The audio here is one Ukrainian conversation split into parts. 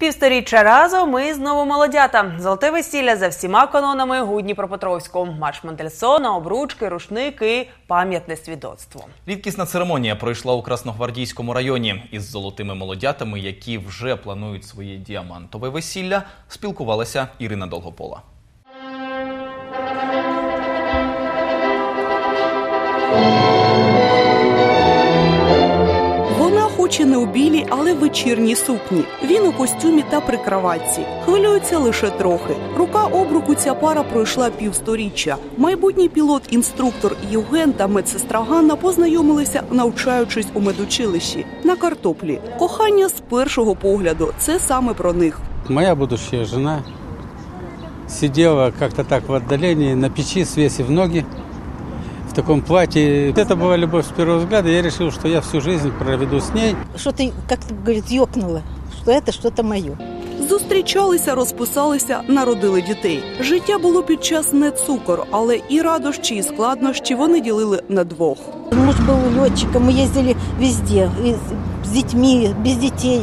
Півсторіччя разом ми знову молодята. Золоте весілля за всіма канонами у Дніпропетровську. Марш Мендельсона, обручки, рушник і пам'ятне свідоцтво. Рідкісна церемонія пройшла у Красногвардійському районі із золотими молодятами, які вже планують своє діамантове весілля. Спілкувалася Ірина Долгопола. Вона хоч не у білій, але вечірній сукні. Він у костюмі та при краватці. Хвилюється лише трохи. Рука об руку ця пара пройшла півсторіччя. Майбутній пілот-інструктор Євген та медсестра Ганна познайомилися, навчаючись у медучилищі на картоплі. Кохання з першого погляду це саме про них. Моя будущая жена сидела как-то так в отдалении на печи, свесив ноги в таком платье. Это была любовь с первого взгляда. Я решил, что я всю жизнь проведу с ней. что-то, как-то, говорит, ёкнуло, что это что-то мое. Зустрічалися, розписалися, народили дітей. Життя було під час не цукор, але і радощі, і складнощі вони ділили на двох. Муж был летчиком, мы ездили везде, и с детьми, без детей.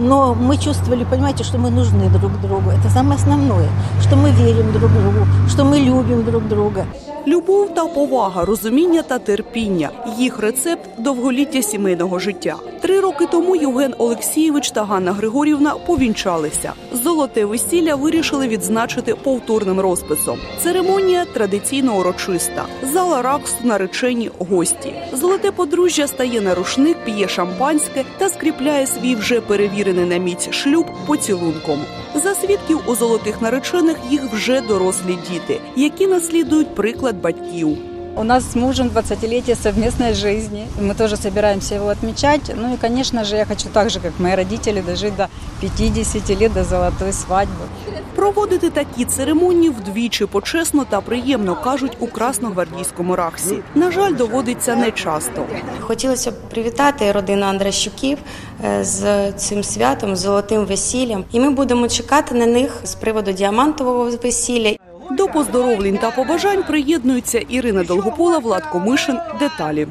Но мы чувствовали, понимаете, что мы нужны друг другу. Это самое основное, что мы верим друг другу, что мы любим друг друга. Любов та повага, розуміння та терпіння їх рецепт довголіття сімейного життя. Три роки тому Євген Олексійович та Ганна Григорівна повінчалися. Золоте весілля вирішили відзначити повторним розписом. Церемонія традиційно урочиста. Зала раксу наречені гості. Золоте подружжя стає на рушник, п'є шампанське та скріпляє свій вже перевірений на міць шлюб поцілунком. За свідків у золотих наречених їх вже дорослі діти, які наслідують приклад батьків. У нас с мужем 20-летие совместной жизни. Мы тоже собираемся его отмечать. Ну и, конечно же, я хочу так же, как мои родители, дожить до 50 лет, до золотой свадьбы. Проводити такі церемонії вдвічі почесно та приємно кажуть у красногвардійському раксі. На жаль, доводиться нечасто. Хотілося б привітати родину Андращуків е, з цим святом, з золотим весіллям. І ми будемо чекати на них з приводу діамантового весілля. До поздоровлень та побажань приєднуються Ірина Долгопола, Влад Комишин. Деталі.